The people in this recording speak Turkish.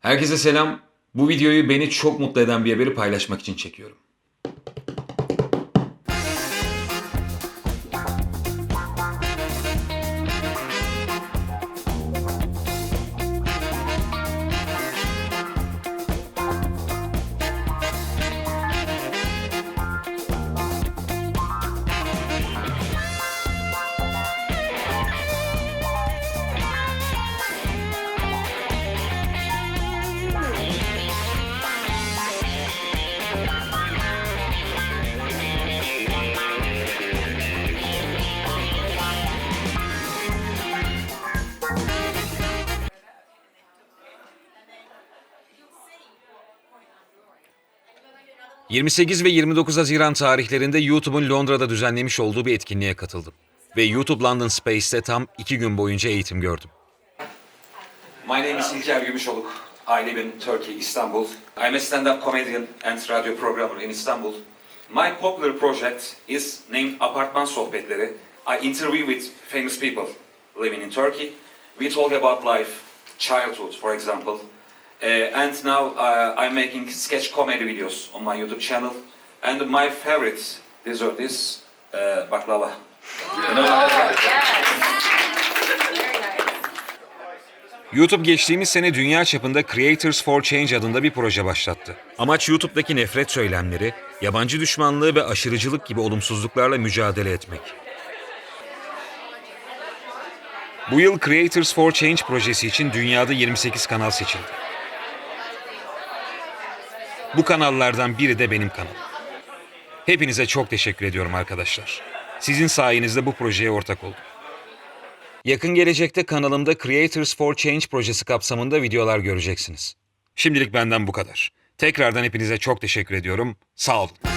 Herkese selam. Bu videoyu beni çok mutlu eden bir haberi paylaşmak için çekiyorum. ...28 ve 29 Haziran tarihlerinde YouTube'un Londra'da düzenlemiş olduğu bir etkinliğe katıldım. Ve YouTube London Space'te tam iki gün boyunca eğitim gördüm. My name is İlker Gümüşoluk. I live in Turkey, Istanbul. I'm a stand-up comedian and radio programmer in Istanbul. My popular project is named Apartman Sohbetleri. I interview with famous people living in Turkey. We talk about life, childhood, for example. Uh, and now uh, I'm making sketch comedy videos on my YouTube channel. And my favorite dessert is uh, baklava. You know baklava? YouTube geçtiğimiz sene dünya çapında Creators for Change adında bir proje başlattı. Amaç YouTube'daki nefret söylemleri, yabancı düşmanlığı ve aşırıcılık gibi olumsuzluklarla mücadele etmek. Bu yıl Creators for Change projesi için dünyada 28 kanal seçildi. Bu kanallardan biri de benim kanalım. Hepinize çok teşekkür ediyorum arkadaşlar. Sizin sayenizde bu projeye ortak oldum. Yakın gelecekte kanalımda Creators for Change projesi kapsamında videolar göreceksiniz. Şimdilik benden bu kadar. Tekrardan hepinize çok teşekkür ediyorum. Sağ olun.